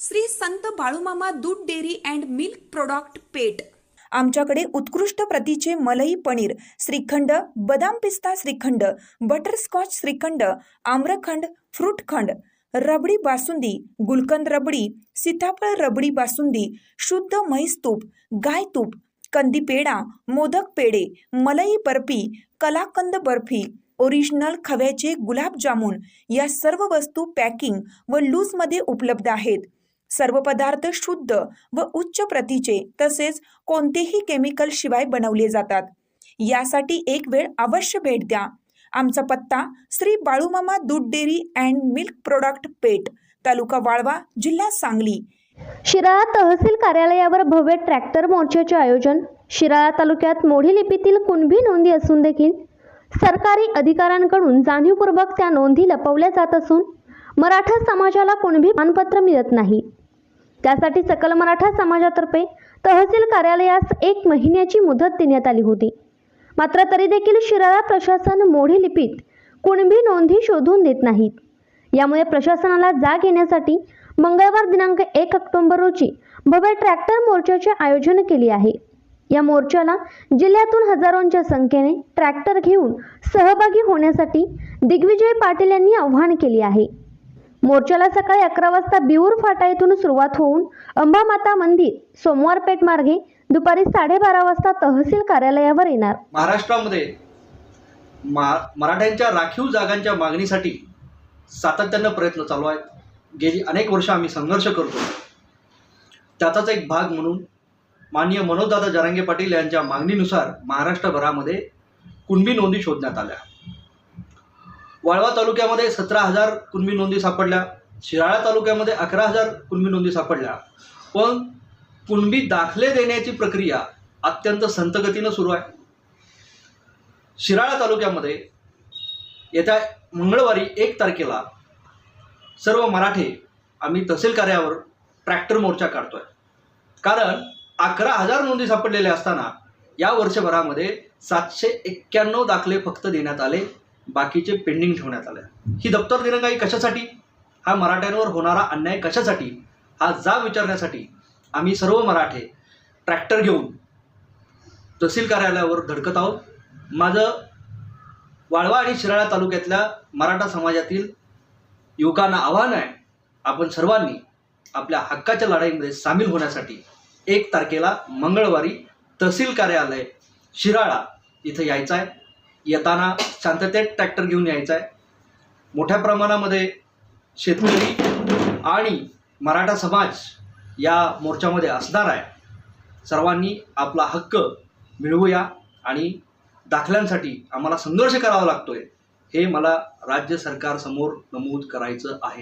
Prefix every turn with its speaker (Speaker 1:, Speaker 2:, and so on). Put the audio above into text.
Speaker 1: श्री संत बाळूमामा दूध dairy and milk product Peth आमच्याकडे उत्कृष्ट प्रतीचे मलई पनीर श्रीखंड बदाम पिस्ता श्रीखंड बटरस्कॉच श्रीखंड आम्रखंड फ्रूटखंड रबडी बासुंदी गुलकंद रबडी सीताफळ रबडी बासुंदी शुद्ध म्हैस तूप गाय तूप कंदी पेढा मोदक पेढे मलई बर्फी कलाकंद बर्फी ओरिजिनल खव्याचे गुलाबजामुन या सर्व वस्तू पॅकिंग व लूजमध्ये उपलब्ध आहेत. सर्व पदार्थ शुद्ध व उच्च प्रतीचे तसेच कोणतेही केमिकल शिवाय बनवले जातात. यासाठी एक वेळ अवश्य भेट द्या. आमचा पत्ता श्री बाळूमामा दूध dairy and milk product Peth taluka Walwa जिल्हा सांगली.
Speaker 2: शिराळा तहसील कार्यालयावर भव्य ट्रॅक्टर मोर्चाचे आयोजन शिराळा तालुक्यात मोढी लिपीतील कुणबी नोंदी असून देखील सरकारी अधिकाऱ्यांकडून जाणीवपूर्वक त्या नोंदी लपवल्या जात असून मराठा समाजाला कुणबी मानपत्र मिळत नाही. त्यासाठी सकल मराठा समाजातर्फे तहसील कार्यालयास एक महिन्याची मुदत देण्यात आली होती. मात्र तरी देखील शिराळा प्रशासन मोडी लिपीत कुणबी नोंदी शोधून देत नाहीत. यामुळे प्रशासनाला जाग येण्यासाठी मंगळवार दिनांक एक ऑक्टोबर रोजी भव्य ट्रॅक्टर मोर्चाचे आयोजन केले आहे. या मोर्चाला जिल्ह्यातून हजारोंच्या संख्येने ट्रॅक्टर घेऊन सहभागी होण्यासाठी दिग्विजय पाटील यांनी आव्हान केले आहे. मोर्चाला सकाळी अकरा वाजता बिऊर फाटा येथून सुरुवात होऊन अंबामाता मंदिर सोमवारपेठ मार्गे दुपारी साडेबारा वाजता तहसील कार्यालयावर येणार.
Speaker 3: महाराष्ट्रामध्ये मा मराठ्यांच्या राखीव जागांच्या मागणीसाठी सातत्यानं प्रयत्न चालू आहेत गेली अनेक वर्ष आम्ही संघर्ष करतो. त्याचाच एक भाग म्हणून माननीय मनोजदादा जरांगे पाटील यांच्या मागणीनुसार महाराष्ट्रभरामध्ये कुणबी नोंदी शोधण्यात आल्या. वाळवा तालुक्यामध्ये सतरा हजार कुणबी नोंदी सापडल्या. शिराळा तालुक्यामध्ये अकरा हजार कुणबी नोंदी सापडल्या. पण कुणबी दाखले देण्याची प्रक्रिया अत्यंत संतगतीनं सुरू आहे. शिराळा तालुक्यामध्ये येत्या मंगळवारी एक तारखेला सर्व मराठे आम्ही तहसील कार्यावर ट्रॅक्टर मोर्चा काढतोय. कारण अकरा हजार नोंदी सापडलेल्या असताना या वर्षभरामध्ये सातशे एक्क्याण्णव दाखले फक्त देण्यात आले. बाकीचे पेंडिंग ठेवण्यात आले ही दप्तर दिरंगाई कशासाठी? हा मराठ्यांवर होणारा अन्याय कशासाठी? हा जाब विचारण्यासाठी आम्ही सर्व मराठे ट्रॅक्टर घेऊन तहसील कार्यालयावर धडकत आहोत. माझं वाळवा आणि शिराळा तालुक्यातल्या मराठा समाजातील युवकांना आव्हान आहे आपण सर्वांनी आपल्या हक्काच्या लढाईमध्ये सामील होण्यासाठी एक तारखेला मंगळवारी तहसील कार्यालय शिराळा इथं यायचं आहे. येताना शांततेत ट्रॅक्टर घेऊन यायचं आहे मोठ्या प्रमाणामध्ये शेतकरी आणि मराठा समाज या मोर्चामध्ये असणार आहे. सर्वांनी आपला हक्क मिळवूया आणि दाखल्यांसाठी आम्हाला संघर्ष करावा लागतोय हे मला राज्य सरकारसमोर नमूद करायचं आहे.